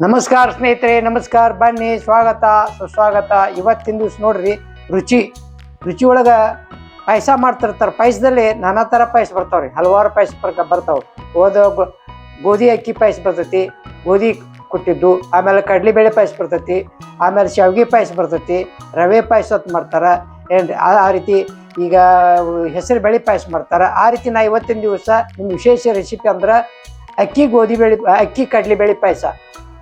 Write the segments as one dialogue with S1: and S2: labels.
S1: ನಮಸ್ಕಾರ ಸ್ನೇಹಿತರೆ, ನಮಸ್ಕಾರ. ಬನ್ನಿ, ಸ್ವಾಗತ. ಸುಸ್ವಾಗತ. ಇವತ್ತಿನ ದಿವಸ ನೋಡ್ರಿ, ರುಚಿ ರುಚಿ ಒಳಗೆ ಪಾಯಸ ಮಾಡ್ತಿರ್ತಾರೆ. ಪಾಯಸದಲ್ಲಿ ನಾನಾ ಥರ ಪಾಯಸ ಬರ್ತಾವ್ರಿ. ಹಲವಾರು ಪಾಯಸ ಬರ್ಕ ಬರ್ತಾವ ಗೊ- ಗೋಧಿ, ಅಕ್ಕಿ ಪಾಯಸ ಬರ್ತೈತಿ, ಗೋಧಿ ಕೊಟ್ಟಿದ್ದು, ಆಮೇಲೆ ಕಡ್ಲಿಬೇಳೆ ಪಾಯಸ ಬರ್ತೈತಿ, ಆಮೇಲೆ ಶಾವ್ಗೆ ಪಾಯಸ ಬರ್ತೈತಿ, ರವೆ ಪಾಯಸ ಅಂತ ಮಾಡ್ತಾರೆ. ಏನ್ರಿ? ಆ ಆ ರೀತಿ ಈಗ ಹೆಸರು ಬೇಳೆ ಪಾಯಸ ಮಾಡ್ತಾರೆ. ಆ ರೀತಿ ನಾ ಇವತ್ತಿನ ದಿವಸ ನಿಮ್ಮ ವಿಶೇಷ ರೆಸಿಪಿ ಅಂದ್ರೆ ಅಕ್ಕಿ ಗೋಧಿ ಬೇಳೆ, ಅಕ್ಕಿ ಕಡ್ಲಿಬೇಳೆ ಪಾಯಸ.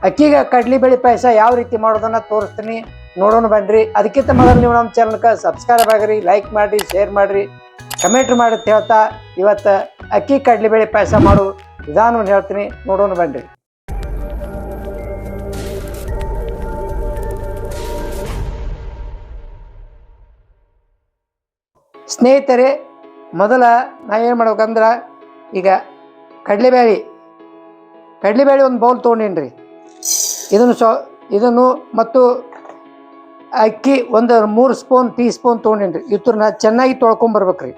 S1: ಅಕ್ಕಿಗೆ ಕಡ್ಲಿ ಬೇಳೆ ಪಾಯಸ ಯಾವ ರೀತಿ ಮಾಡೋದನ್ನ ತೋರಿಸ್ತೀನಿ. ನೋಡೋಣ ಬನ್ರಿ. ಅದಕ್ಕಿಂತ ಮೊದಲು ನೀವು ನಮ್ಮ ಚಾನಲ್ಗೆ ಸಬ್ಸ್ಕ್ರೈಬ್ ಆಗಿರಿ ಲೈಕ್ ಮಾಡಿರಿ ಶೇರ್ ಮಾಡಿರಿ. ಕಮೆಂಟ್ ಮಾಡಿ ಹೇಳ್ತಾ, ಇವತ್ತು ಅಕ್ಕಿ ಕಡ್ಲಿ ಬೇಳೆ ಪಾಯಸ ಮಾಡೋ ವಿಧಾನವನ್ನು ಹೇಳ್ತೀನಿ. ನೋಡೋಣ ಬನ್ರಿ. ಸ್ನೇಹಿತರೆ, ಮೊದಲ ನಾ ಏನು ಮಾಡ್ಬೇಕಂದ್ರೆ, ಈಗ ಕಡಲೆಬೇಳೆ ಕಡಲೆಬೇಳೆ ಒಂದು ಬೌಲ್ ತೊಗೊಂಡೇನ್ರಿ. ಇದನ್ನು ಸೊ, ಇದನ್ನು ಮತ್ತು ಅಕ್ಕಿ ಒಂದು ಮೂರು ಸ್ಪೂನ್, ಟೀ ಸ್ಪೂನ್ ತೊಗೊಂಡಿನ್ರಿ. ಇವ್ರನ್ನ ಚೆನ್ನಾಗಿ ತೊಳ್ಕೊಂಬರ್ಬೇಕ್ರಿ.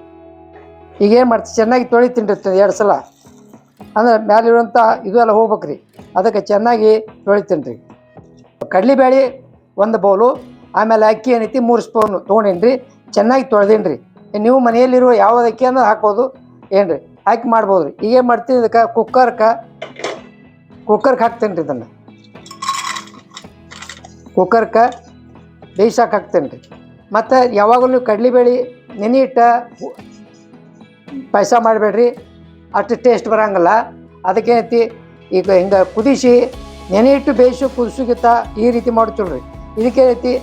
S1: ಈಗ ಏನು ಮಾಡ್ತೀವಿ ಚೆನ್ನಾಗಿ ತೊಳಿ ತಿಂಡಿರ್ತದೆ ಎರಡು ಸಲ. ಅಂದ್ರೆ ಮ್ಯಾಲಿರುವಂಥ ಇದು ಎಲ್ಲ ಹೋಗ್ಬೇಕ್ರಿ. ಅದಕ್ಕೆ ಚೆನ್ನಾಗಿ ತೊಳಿತೀನಿ ರೀ ಕಡಲೆಬೇಳೆ ಒಂದು ಬೌಲು, ಆಮೇಲೆ ಅಕ್ಕಿ ಏನೈತಿ ಮೂರು ಸ್ಪೂನ್ ತೊಗೊಂಡೇನ್ರಿ. ಚೆನ್ನಾಗಿ ತೊಳೆದೀನಿ ರೀ ನೀವು ಮನೆಯಲ್ಲಿರುವ ಯಾವ್ದು ಅಕ್ಕಿ ಅನ್ನೋ ಹಾಕ್ಬೋದು. ಏನ್ರಿ, ಹಾಕಿ ಮಾಡ್ಬೋದು ರೀ ಈಗ ಏನು ಮಾಡ್ತೀನಿ ಇದಕ್ಕೆ ಕುಕ್ಕರ್ಗೆ ಕುಕ್ಕರ್ಗೆ ಹಾಕ್ತೀನಿ ರೀ ಇದನ್ನು. ಕುಕ್ಕರ್ಗೆ ಬೇಯಿಸಕ್ಕೆ ಹಾಕ್ತೇನೆ ರೀ ಮತ್ತು ಯಾವಾಗಲೂ ಕಡ್ಲಿಬೇಳೆ ನೆನೆ ಇಟ್ಟ ಪಾಯಸ ಮಾಡಬೇಡ್ರಿ. ಅಷ್ಟು ಟೇಸ್ಟ್ ಬರೋಂಗಿಲ್ಲ. ಅದಕ್ಕೆ ಐತಿ ಈಗ ಹಿಂಗೆ ಕುದಿಸಿ, ನೆನೆ ಇಟ್ಟು ಬೇಯಿಸು ಕುದಿಸುಗಿತ್ತ ಈ ರೀತಿ ಮಾಡ್ತೀವಿ ಇದಕ್ಕೆ ಐತಿ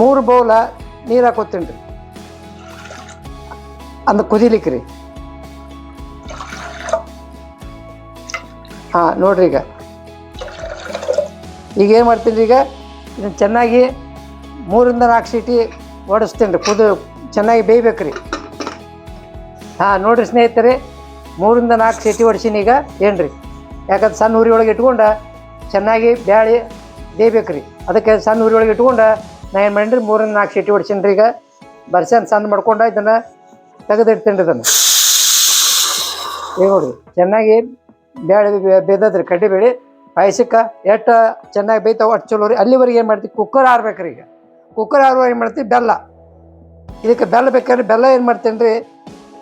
S1: ಮೂರು ಬೌಲ ನೀರು ಹಾಕೋತೀನಿ ರೀ ಅಂದ ಕುದಿಲಿಕ್ಕೆ ರೀ ಹಾಂ, ನೋಡ್ರಿ ಈಗ. ಈಗ ಏನು ಮಾಡ್ತೀನಿ ಈಗ? ಇದನ್ನು ಚೆನ್ನಾಗಿ ಮೂರಿಂದ ನಾಲ್ಕು ಸೀಟಿ ಓಡಿಸ್ತೀನಿ ರೀ. ಕುದು ಚೆನ್ನಾಗಿ ಬೇಯ್ಬೇಕು ರೀ. ಹಾಂ, ನೋಡಿರಿ ಸ್ನೇಹಿತರೆ, ಮೂರಿಂದ ನಾಲ್ಕು ಸೀಟಿ ಹೊಡ್ಸೀನಿ ಈಗ. ಏನು ರೀ ಯಾಕಂದ್ರೆ ಸಣ್ಣ ಊರಿ ಒಳಗೆ ಇಟ್ಕೊಂಡು ಚೆನ್ನಾಗಿ ಬ್ಯಾಳಿ ಬೇಯ್ಬೇಕು ರೀ. ಅದಕ್ಕೆ ಸಣ್ಣ ಊರಿ ಒಳಗೆ ಇಟ್ಕೊಂಡು ನಾ ಏನು ಮಾಡೀನಿ ರೀ ಮೂರಿಂದ ನಾಲ್ಕು ಸೀಟಿ ಹೊಡ್ಸೀನಿ ರೀ ಈಗ. ಬರ್ಸನ್ ಸಣ್ಣ ಮಾಡ್ಕೊಂಡು ಇದನ್ನು ತೆಗೆದಿಡ್ತೀನಿ ರೀ ಇದನ್ನು. ಈಗ ನೋಡಿರಿ, ಚೆನ್ನಾಗಿ ಬೇಳೆ ಬೇದದ್ರಿ, ಕಡ್ಡಿ ಬೇಳೆ. ಪಾಯಸಕ್ಕೆ ಎಷ್ಟು ಚೆನ್ನಾಗಿ ಬೈತಾವ ಅಷ್ಟು ಚಲೋ ರೀ. ಅಲ್ಲಿವರೆಗೆ ಏನು ಮಾಡ್ತೀವಿ ಕುಕ್ಕರ್ ಆರ್ಬೇಕು ರೀ ಈಗ. ಕುಕ್ಕರ್ ಆರುವಾಗ ಏನು ಮಾಡ್ತೀವಿ ಬೆಲ್ಲ. ಇದಕ್ಕೆ ಬೆಲ್ಲ ಬೇಕಾದ್ರೆ ಬೆಲ್ಲ ಏನು ಮಾಡ್ತೇನೆ ರೀ?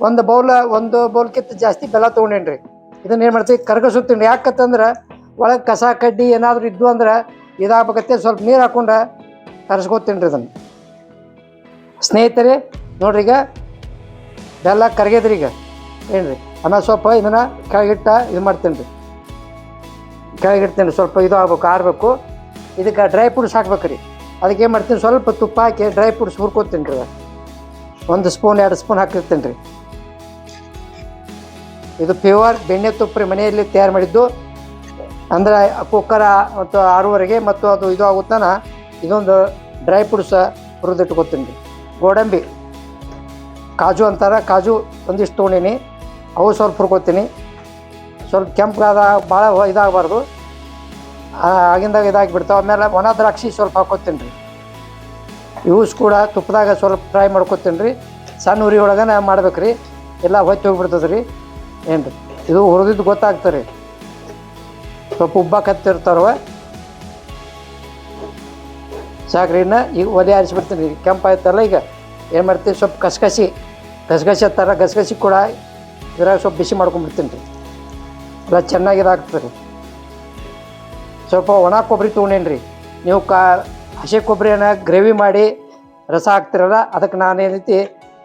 S1: ಒಂದು ಬೌಲ ಒಂದು ಬೌಲ್ಕಿಂತ ಜಾಸ್ತಿ ಬೆಲ್ಲ ತೊಗೊಂಡೇನಿ ರೀ ಇದನ್ನ ಏನು ಮಾಡ್ತೀವಿ ಕರ್ಗಸುತ್ತೀನಿ ಯಾಕಂತಂದ್ರೆ ಒಳಗೆ ಕಸ, ಕಡ್ಡಿ ಏನಾದರೂ ಇದ್ದು ಅಂದ್ರೆ ಇದಾಗಬೇಕತ್ತೆ. ಸ್ವಲ್ಪ ನೀರು ಹಾಕೊಂಡು ಕರ್ಸ್ಕೊತೀನಿ ರೀ ಇದನ್ನು. ಸ್ನೇಹಿತರೆ, ನೋಡ್ರಿ ಈಗ ಬೆಲ್ಲ ಕರಗ್ಯದ್ರಿ ಈಗ. ಏನು ರೀ ಅನ್ನ ಸ್ವಲ್ಪ ಇದನ್ನು ಕೆಳಗಿಟ್ಟ ಇದು ಮಾಡ್ತೀನಿ ರೀ ಕೆಳಗಿಡ್ತೀನಿ, ಸ್ವಲ್ಪ ಇದು ಆಗ್ಬೇಕು, ಆರಬೇಕು. ಇದಕ್ಕೆ ಡ್ರೈ ಫ್ರೂಟ್ಸ್ ಹಾಕ್ಬೇಕು ರೀ ಅದಕ್ಕೆ ಏನು ಮಾಡ್ತೀನಿ, ಸ್ವಲ್ಪ ತುಪ್ಪ ಹಾಕಿ ಡ್ರೈ ಫ್ರೂಟ್ಸ್ ಹುರ್ಕೊತೀನಿ ರೀ. ಒಂದು ಸ್ಪೂನ್ ಎರಡು ಸ್ಪೂನ್ ಹಾಕಿರ್ತೀನಿ ರೀ. ಇದು ಪ್ಯೂರ್ ಬೆಣ್ಣೆ ತುಪ್ಪ ರೀ, ಮನೆಯಲ್ಲಿ ತಯಾರು ಮಾಡಿದ್ದು. ಅಂದ್ರೆ ಕುಕ್ಕರ ಮತ್ತು ಆರೂವರೆಗೆ ಮತ್ತು ಅದು ಇದು ಆಗುತ್ತಾನ ಇದೊಂದು ಡ್ರೈ ಫ್ರೂಟ್ಸ ಹುರಿದಿಟ್ಕೊತೀನಿ ರೀ. ಗೋಡಂಬಿ, ಕಾಜು ಅಂತಾರೆ, ಕಾಜು ಒಂದಿಷ್ಟು ತೊಗೊಂಡೀನಿ. ಅವು ಸ್ವಲ್ಪ ಹುರ್ಕೋತೀನಿ ಸ್ವಲ್ಪ ಕೆಂಪಗಾದ, ಭಾಳ ಇದಾಗಬಾರ್ದು. ಆಗಿಂದಾಗ ಇದಾಗಿಬಿಡ್ತಾವೆ ಆಮೇಲೆ ಒಣ ದ್ರಾಕ್ಷಿ ಸ್ವಲ್ಪ ಹಾಕೋತೀನಿ ರೀ. ಯೂಸ್ ಕೂಡ ತುಪ್ಪದಾಗ ಸ್ವಲ್ಪ ಫ್ರೈ ಮಾಡ್ಕೊತೀನಿ ರೀ. ಸಣ್ಣ ಉರಿ ಒಳಗನ ಮಾಡ್ಬೇಕು ರೀ. ಎಲ್ಲ ಹೊತ್ತಿ ಹೋಗ್ಬಿಡ್ತದೆ ರೀ. ಏನು ರೀ? ಇದು ಹುರಿದಿದ್ದು ಗೊತ್ತಾಗ್ತದೆ ರೀ. ಸ್ವಲ್ಪ ಉಬ್ಬ ಕತ್ತಿರ್ತಾರವ ಸಾಕ್ರಿ, ಇನ್ನು ಈಗ ಒಲೆ ಆರಿಸ್ಬಿಡ್ತೀನಿ ರೀ. ಕೆಂಪಾಯ್ತಲ್ಲ ಈಗ. ಏನು ಮಾಡ್ತೀವಿ ಸ್ವಲ್ಪ ಕಸಗಸಿ ಗಸಗಸಿ ಹತ್ತಾರ. ಗಸಗಸಿ ಕೂಡ ಇದ್ರಾಗ ಸ್ವಲ್ಪ ಬಿಸಿ ಮಾಡ್ಕೊಂಡ್ಬಿಡ್ತೀನಿ ರೀ. ಎಲ್ಲ ಚೆನ್ನಾಗಿ ಇದಾಗ್ತದೆ ರೀ. ಸ್ವಲ್ಪ ಒಣ ಕೊಬ್ಬರಿ ತೊಗೊಂಡೇನಿ ರೀ ನೀವು ಕಾ, ಹಸಿ ಕೊಬ್ಬರಿನ ಗ್ರೇವಿ ಮಾಡಿ ರಸ ಹಾಕ್ತಿರಲ್ಲ, ಅದಕ್ಕೆ ನಾನು ಏನೈತಿ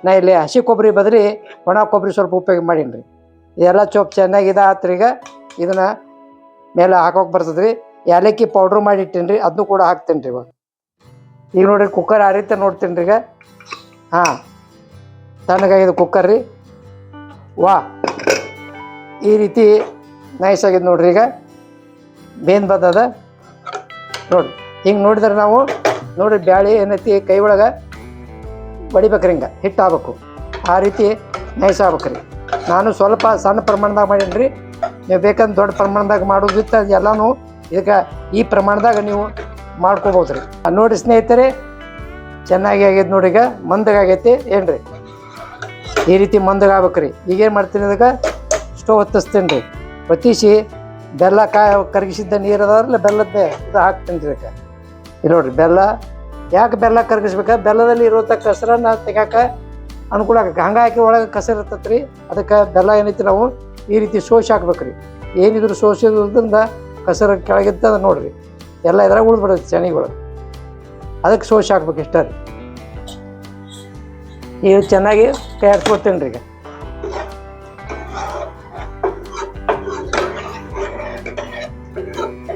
S1: ನಾ ಇಲ್ಲಿ ಹಸಿ ಕೊಬ್ಬರಿ ಬದಲಿ ಒಣ ಕೊಬ್ಬರಿ ಸ್ವಲ್ಪ ಉಪಯೋಗ ಮಾಡೀನಿ ರೀ ಇದೆಲ್ಲ ಚೊಪ್ ಚೆನ್ನಾಗಿ ಇದಾತ್ರಿ ಈಗ, ಇದನ್ನು ಮೇಲೆ ಹಾಕೋಕೆ ಬರ್ತದೆ ರೀ ಏಲಕ್ಕಿ ಪೌಡ್ರ್ ಮಾಡಿ ಇಟ್ಟೀನಿ ರೀ ಅದನ್ನು ಕೂಡ ಹಾಕ್ತೀನಿ ರೀ ಇವಾಗ. ಈಗ ನೋಡಿರಿ ಕುಕ್ಕರ್ ಆ ರೀತಿ ನೋಡ್ತೀನಿ ರೀ ಈಗ. ಹಾಂ ತಣ್ಣಗಾಗಿದೆ ಕುಕ್ಕರ್ ರೀ. ವಾ, ಈ ರೀತಿ ನೈಸ್ ಆಗಿದೆ ನೋಡ್ರಿ ಈಗ. ಬೇನ್ ಬದದ? ನೋಡಿ, ಹಿಂಗೆ ನೋಡಿದ್ರೆ ನಾವು ನೋಡಿ ಬ್ಯಾಳಿ ಏನೈತಿ ಕೈ ಒಳಗೆ ಬಡಿಬೇಕ್ರಿ ಹಿಂಗೆ ಹಿಟ್ಟು ಆಗ್ಬೇಕು ಆ ರೀತಿ ನೈಸ್ ಆಗ್ಬೇಕು ರೀ ನಾನು ಸ್ವಲ್ಪ ಸಣ್ಣ ಪ್ರಮಾಣದಾಗ ಮಾಡೀನಿ ರೀ ನೀವು ಬೇಕಂದ್ರೆ ದೊಡ್ಡ ಪ್ರಮಾಣದಾಗ ಮಾಡೋದಿತ್ತು ಎಲ್ಲನೂ ಇದಕ್ಕೆ ಈ ಪ್ರಮಾಣದಾಗ ನೀವು ಮಾಡ್ಕೋಬೋದು ರೀ ನೋಡಿ ಸ್ನೇಹಿತರೆ, ಚೆನ್ನಾಗಿ ಆಗೈತೆ ನೋಡಿ ಈಗ ಮಂದಗಾಗೈತಿ ಏನು ರೀ ಈ ರೀತಿ ಮಂದಗಾಗ್ಬೇಕು ರೀ ಈಗೇನು ಮಾಡ್ತೀನಿ ಅದಕ್ಕೆ ಸ್ಟವ್ ಹೊತ್ತಿಸ್ತೀನಿ ರೀ ಹೊತ್ತಿಸಿ ಬೆಲ್ಲ ಕಾಯಿ ಕರಗಿಸಿದ್ದ ನೀರು ಅದಾವಲ್ಲ ಬೆಲ್ಲದ್ದೇ ಇದು ಹಾಕ್ತೀನಿ ರೀ ಅದಕ್ಕೆ ಇಲ್ಲಿ ನೋಡ್ರಿ, ಬೆಲ್ಲ, ಯಾಕೆ ಬೆಲ್ಲ ಕರಗಿಸ್ಬೇಕು? ಬೆಲ್ಲದಲ್ಲಿ ಇರುವಂಥ ಕಸರನ್ನ ತೆಗಾಕ ಅನುಕೂಲ ಆಗಕ್ಕೆ ಹಂಗಾಗಿ ಒಳಗೆ ಕಸರ ಇರ್ತೈತೆ ರೀ ಅದಕ್ಕೆ ಬೆಲ್ಲ ಏನೈತಿ ನಾವು ಈ ರೀತಿ ಸೋಸಿ ಹಾಕ್ಬೇಕು ರೀ ಏನಿದ್ರು ಸೋಸಿದ್ರಿಂದ ಕಸರ ಕೆಳಗಿದ್ದ ನೋಡ್ರಿ. ಎಲ್ಲ ಇದ್ರಾಗ ಉಳಿದ್ಬಿಡುತ್ತೆ ಚಣಿಗಳು ಅದಕ್ಕೆ ಸೋಸಿ ಹಾಕ್ಬೇಕು ಇಷ್ಟ ರೀ. ಈಗ ಚೆನ್ನಾಗಿ ತಯಾರಿಸ್ಕೊತೀನಿ ರೀ ಈಗ.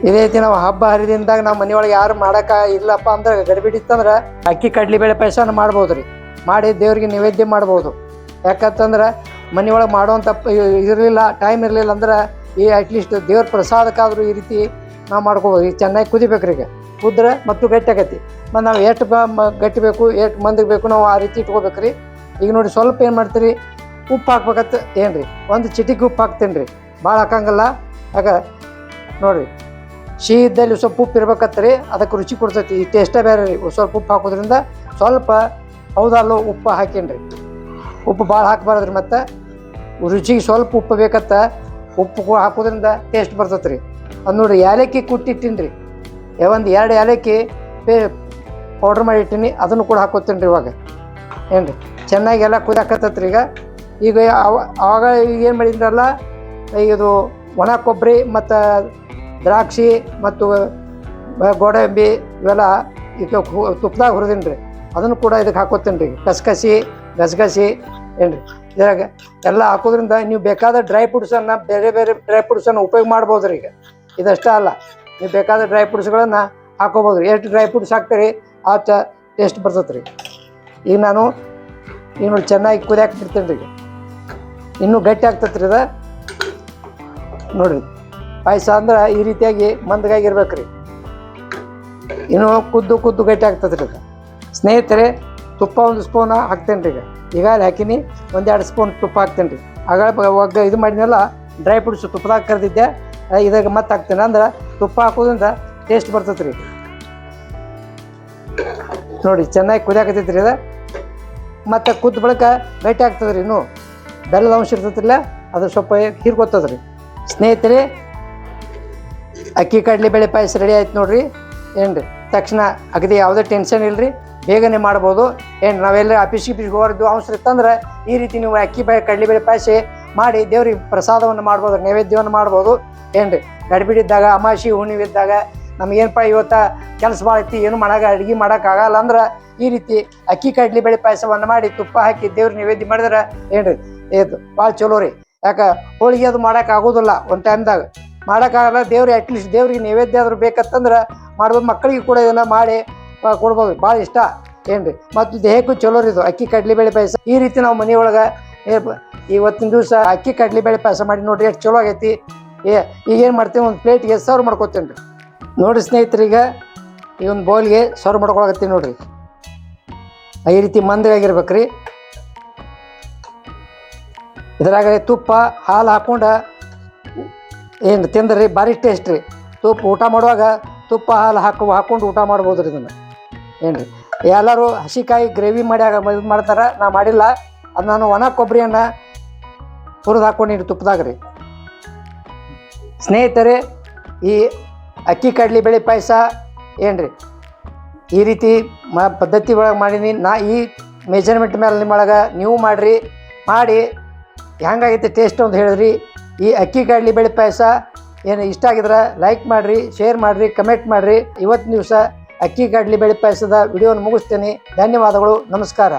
S1: ಇದೇ ರೀತಿ ನಾವು ಹಬ್ಬ ಹರಿದಿನದಾಗ ನಮ್ಮ ಮನೆಯೊಳಗೆ ಯಾರು ಮಾಡಕ ಇಲ್ಲಪ್ಪ ಅಂದ್ರೆ ಗಡಿಬಿಡಿ ಇತ್ತಂದ್ರೆ ಅಕ್ಕಿ ಕಡ್ಲಿ ಬೇಳೆ ಪಾಯಸನ ಮಾಡ್ಬೋದು ರೀ. ಮಾಡಿ ದೇವ್ರಿಗೆ ನೈವೇದ್ಯ ಮಾಡ್ಬೋದು. ಯಾಕಂತಂದ್ರೆ ಮನೆಯೊಳಗೆ ಮಾಡುವಂಥ ಇರಲಿಲ್ಲ ಟೈಮ್ ಇರಲಿಲ್ಲ ಅಂದ್ರೆ ಈ ಅಟ್ಲೀಸ್ಟ್ ದೇವ್ರ ಪ್ರಸಾದಕ್ಕಾದರೂ ಈ ರೀತಿ ನಾವು ಮಾಡ್ಕೋಬೋದು. ಈಗ ಚೆನ್ನಾಗಿ ಕುದಿಬೇಕು ಈಗ. ಕುದ್ರೆ ಮತ್ತು ಗಟ್ಟಿ ಆಗೈತಿ. ಮತ್ತು ನಾವು ಎಷ್ಟು ಗಟ್ಟಿ ಬೇಕು, ಎಷ್ಟು ಮಂದಿಗೆ ಬೇಕು ನಾವು ಆ ರೀತಿ ಇಟ್ಕೋಬೇಕು ರೀ ಈಗ ನೋಡಿ ಸ್ವಲ್ಪ ಏನು ಮಾಡ್ತೀರಿ? ಉಪ್ಪು ಹಾಕ್ಬೇಕತ್ತ ಏನು ರೀ ಒಂದು ಚಿಟಿಕೆ ಉಪ್ಪು ಹಾಕ್ತೀನಿ ರೀ ಭಾಳ ಹಾಕಂಗಿಲ್ಲ. ಯಾಕ ನೋಡಿರಿ. ಸಿಹಿ ಇದ್ದಲ್ಲಿ ಸ್ವಲ್ಪ ಉಪ್ಪು ಇರ್ಬೇಕತ್ರಿ ಅದಕ್ಕೆ ರುಚಿ ಕೊಡ್ತೈತಿ. ಈ ಟೇಸ್ಟೇ ಬೇರೆ ರೀ. ಸ್ವಲ್ಪ ಉಪ್ಪು ಹಾಕೋದ್ರಿಂದ ಸ್ವಲ್ಪ ಹೌದಲ್ಲೋ ಉಪ್ಪು ಹಾಕೀನಿ ಉಪ್ಪು ಭಾಳ ಹಾಕ್ಬಾರ್ದ್ರಿ ಮತ್ತು. ರುಚಿಗೆ ಸ್ವಲ್ಪ ಉಪ್ಪು ಬೇಕತ್ತ. ಉಪ್ಪು ಹಾಕೋದ್ರಿಂದ ಟೇಸ್ಟ್ ಬರ್ತೈತೆ ರೀ ಅದು ನೋಡಿರಿ, ಏಲಕ್ಕಿ ಕುಟ್ಟಿಟ್ಟಿನಿ ರೀ ಒಂದು ಎರಡು ಏಲಕ್ಕಿ ಪೇ ಪೌಡ್ರ್ ಮಾಡಿ ಇಟ್ಟೀನಿ, ಅದನ್ನು ಕೂಡ ಹಾಕೋತೀನಿ ರೀ ಇವಾಗ. ಏನು ರೀ ಚೆನ್ನಾಗಿ ಎಲ್ಲ ಕುದಾಕತ್ತೈತೆ ರೀ ಈಗ. ಈಗ ಅವ- ಆವಾಗ ಏನು ಮಾಡಿದ್ರಲ್ಲ, ಇದು ಒಣ ಕೊಬ್ಬರಿ ಮತ್ತು ದ್ರಾಕ್ಷಿ ಮತ್ತು ಗೋಡಂಬಿ ಇವೆಲ್ಲ ಇದು ತುಪ್ಪದಾಗ ಹುರಿದೀನಿ ರೀ ಅದನ್ನು ಕೂಡ ಇದಕ್ಕೆ ಹಾಕೋತೀನಿ ರೀ ಕಸ್ಕಸಿ ಗಸಗಸಿ ಏನು ರೀ ಇದ್ರಾಗ ಎಲ್ಲ ಹಾಕೋದ್ರಿಂದ ನೀವು ಬೇಕಾದ ಡ್ರೈ ಫ್ರೂಟ್ಸನ್ನು ಬೇರೆ ಬೇರೆ ಡ್ರೈ ಫ್ರೂಟ್ಸನ್ನು ಉಪಯೋಗ ಮಾಡ್ಬೋದು ರೀ ಈಗ. ಇದಷ್ಟೇ ಅಲ್ಲ, ನೀವು ಬೇಕಾದ ಡ್ರೈ ಫ್ರೂಟ್ಸ್ಗಳನ್ನು ಹಾಕೋಬೋದು ರೀ ಎಷ್ಟು ಡ್ರೈ ಫ್ರೂಟ್ಸ್ ಹಾಕ್ತೀರಿ ಆ ಚ ಟೇಸ್ಟ್ ಬರ್ತದೆ ರೀ ಈಗ ನಾನು ನೋಡಿ ಚೆನ್ನಾಗಿ ಕುದಿಯಾಕೆ ಬಿಡ್ತೀನಿ ರೀ ಇನ್ನೂ ಗಟ್ಟಿ ಆಗ್ತೈತೆ ರೀ ಇದು ನೋಡಿರಿ. ಪಾಯಸ ಅಂದ್ರೆ ಈ ರೀತಿಯಾಗಿ ಮಂದಗಾಗಿರ್ಬೇಕು ರೀ ಇನ್ನು ಕುದ್ದು ಕುದ್ದು ಗಟ್ಟಿ ಆಗ್ತದೆ ರೀ ಸ್ನೇಹಿತರೆ, ತುಪ್ಪ ಒಂದು ಸ್ಪೂನ್ ಹಾಕ್ತೇನೆ ರೀ ಈಗ. ಈಗಾಗಲೇ ಹಾಕಿನಿ, ಒಂದೆರಡು ಸ್ಪೂನ್ ತುಪ್ಪ ಹಾಕ್ತೇನೆ ರೀ ಆಗ ಒಗ್ಗ ಇದು ಮಾಡಿದ್ನೆಲ್ಲ ಡ್ರೈ ಫ್ರೂಟ್ಸ್ ತುಪ್ಪದಾಗ ಕರೆದಿದ್ದೆ ಇದಾಗ ಮತ್ತೆ ಹಾಕ್ತೇನೆ. ಅಂದ್ರೆ ತುಪ್ಪ ಹಾಕೋದ್ರಿಂದ ಟೇಸ್ಟ್ ಬರ್ತೈತೆ ರೀ ನೋಡಿ, ಚೆನ್ನಾಗಿ ಕುದಿಯಾಕತೈತೆ ರೀ ಇದು ಮತ್ತು ಕುದ್ದ ಬಳಿಕ ಗಟ್ಟಿ ಆಗ್ತದ್ರಿ ಇನ್ನೂ. ಬೆಲ್ಲದ ಅಂಶ ಇರ್ತೈತಿಲ್ಲ ಅದು ಸ್ವಲ್ಪ ಹೀರ್ಕೊತದ್ರಿ. ಸ್ನೇಹಿತರೆ ಅಕ್ಕಿ ಕಡಲೆ ಬೇಳೆ ಪಾಯಸ ರೆಡಿ ಆಯ್ತು ನೋಡಿರಿ. ಏನು ತಕ್ಷಣ ಅಗದಿ ಯಾವುದೇ ಟೆನ್ಷನ್ ಇಲ್ರಿ. ಬೇಗನೆ ಮಾಡ್ಬೋದು. ಏನು ನಾವೆಲ್ಲ ಆಫೀಸ್ ಗಿಫೀಸ್ ಹೋಗೋದು ಅವಸರ ಇತ್ತಂದ್ರೆ ಈ ರೀತಿ ನೀವು ಅಕ್ಕಿ ಕಡಲೆ ಬೆಳೆ ಪಾಯಸ ಮಾಡಿ ದೇವ್ರಿಗೆ ಪ್ರಸಾದವನ್ನು ಮಾಡ್ಬೋದು, ನೈವೇದ್ಯವನ್ನು ಮಾಡ್ಬೋದು. ಏನು ರೀ ಗಡಿಬಿಡಿದ್ದಾಗ, ಅಮಾಸಿ ಹುಣ್ಣಿಮೆ ಇದ್ದಾಗ ನಮಗೇನಪ್ಪ ಇವತ್ತು ಕೆಲಸ ಭಾಳ ಐತಿ, ಏನು ಮಾಡೋಕೆ ಅಡುಗೆ ಮಾಡೋಕ್ಕಾಗಲ್ಲ ಅಂದ್ರೆ ಈ ರೀತಿ ಅಕ್ಕಿ ಕಡ್ಲಿ ಬೇಳೆ ಪಾಯಸವನ್ನು ಮಾಡಿ ತುಪ್ಪ ಹಾಕಿ ದೇವ್ರ ನೈವೇದ್ಯ ಮಾಡಿದ್ರೆ ಏನು ರೀ ಇದು ಭಾಳ ಚಲೋ ರೀ. ಯಾಕೆ, ಹೋಳಿಗೆ ಅದು ಮಾಡೋಕ್ಕಾಗೋದಿಲ್ಲ ಒಂದು ಟೈಮ್ದಾಗ ಮಾಡೋಕ್ಕಾಗಲ್ಲ, ದೇವ್ರಿಗೆ ಅಟ್ಲೀಸ್ಟ್ ದೇವ್ರಿಗೆ ನೈವೇದ್ಯ ಆದರೂ ಬೇಕಂತಂದ್ರೆ ಮಾಡ್ಬೋದು. ಮಕ್ಕಳಿಗೆ ಕೂಡ ಇದನ್ನು ಮಾಡಿ ಕೊಡ್ಬೋದು. ಭಾಳ ಇಷ್ಟ ಏನು ರೀ ಮತ್ತು ದೇಹಕ್ಕೂ ಚಲೋ ರೀ ಇದು. ಅಕ್ಕಿ ಕಡ್ಲಿ ಬೇಳೆ ಪಾಯಸ. ಈ ರೀತಿ ನಾವು ಮನೆಯೊಳಗೆ ಇವತ್ತಿನ ದಿವಸ ಅಕ್ಕಿ ಕಡ್ಲಿ ಬೇಳೆ ಪಾಯಸ ಮಾಡಿ ನೋಡಿರಿ, ಎಷ್ಟು ಚಲೋ ಆಗೈತಿ. ಏ, ಈಗ ಏನು ಮಾಡ್ತೀವಿ? ಒಂದು ಪ್ಲೇಟ್ಗೆ ಸರ್ವ್ ಮಾಡ್ಕೊತೀನಿ ರೀ. ನೋಡಿರಿ ಸ್ನೇಹಿತರಿಗೆ ಈ ಒಂದು ಬೌಲ್ಗೆ ಸರ್ವ್ ಮಾಡ್ಕೊಳಕತ್ತೀನಿ ನೋಡಿರಿ. ಈ ರೀತಿ ಮಂದಗಾಗಿರ್ಬೇಕು ರೀ ಇದ್ರಾಗ ತುಪ್ಪ, ಹಾಲು ಹಾಕೊಂಡು ಏನು ತಿಂದ್ರಿ? ಭಾರಿ ಟೇಸ್ಟ್ ರೀ. ತುಪ್ಪ ಊಟ ಮಾಡುವಾಗ ತುಪ್ಪ ಹಾಲು ಹಾಕು ಹಾಕೊಂಡು ಊಟ ಮಾಡ್ಬೋದು ರೀ ಇದನ್ನು. ಏನು ರೀ ಎಲ್ಲರೂ ಹಸಿಕಾಯಿ ಗ್ರೇವಿ ಮಾಡಿ ಆಗ ಇದು ಮಾಡ್ತಾರೆ. ನಾ ಮಾಡಿಲ್ಲ. ಅದು ನಾನು ಒಣ ಕೊಬ್ಬರಿಯನ್ನು ಹುರಿದು ಹಾಕ್ಕೊಂಡಿನಿ ತುಪ್ಪದಾಗ ರೀ. ಸ್ನೇಹಿತರೆ, ಈ ಅಕ್ಕಿ ಕಡ್ಲಿ ಬೇಳೆ ಪಾಯಸ ಏನು ರೀ ಈ ರೀತಿ ಮ ಪದ್ಧತಿ ಒಳಗೆ ಮಾಡೀನಿ. ನಾ ಈ ಮೆಜರ್ಮೆಂಟ್ ಮೇಲೆ ನಿಮ್ಮೊಳಗೆ ನೀವು ಮಾಡಿರಿ. ಮಾಡಿ ಹೆಂಗಾಗೈತೆ ಟೇಸ್ಟ್ ಅಂತ ಹೇಳಿದ್ರಿ. ಈ ಅಕ್ಕಿ ಕಡ್ಲಿ ಬೇಳೆ ಪಾಯಸ ಏನು ಇಷ್ಟ ಆಗಿದ್ರೆ ಲೈಕ್ ಮಾಡಿರಿ ಶೇರ್ ಮಾಡಿರಿ ಕಮೆಂಟ್ ಮಾಡಿರಿ. ಇವತ್ತಿನ ದಿವಸ ಅಕ್ಕಿ ಕಡ್ಲಿ ಬೇಳೆ ಪಾಯಸದ ವಿಡಿಯೋನ ಮುಗಿಸ್ತೇನೆ. ಧನ್ಯವಾದಗಳು, ನಮಸ್ಕಾರ.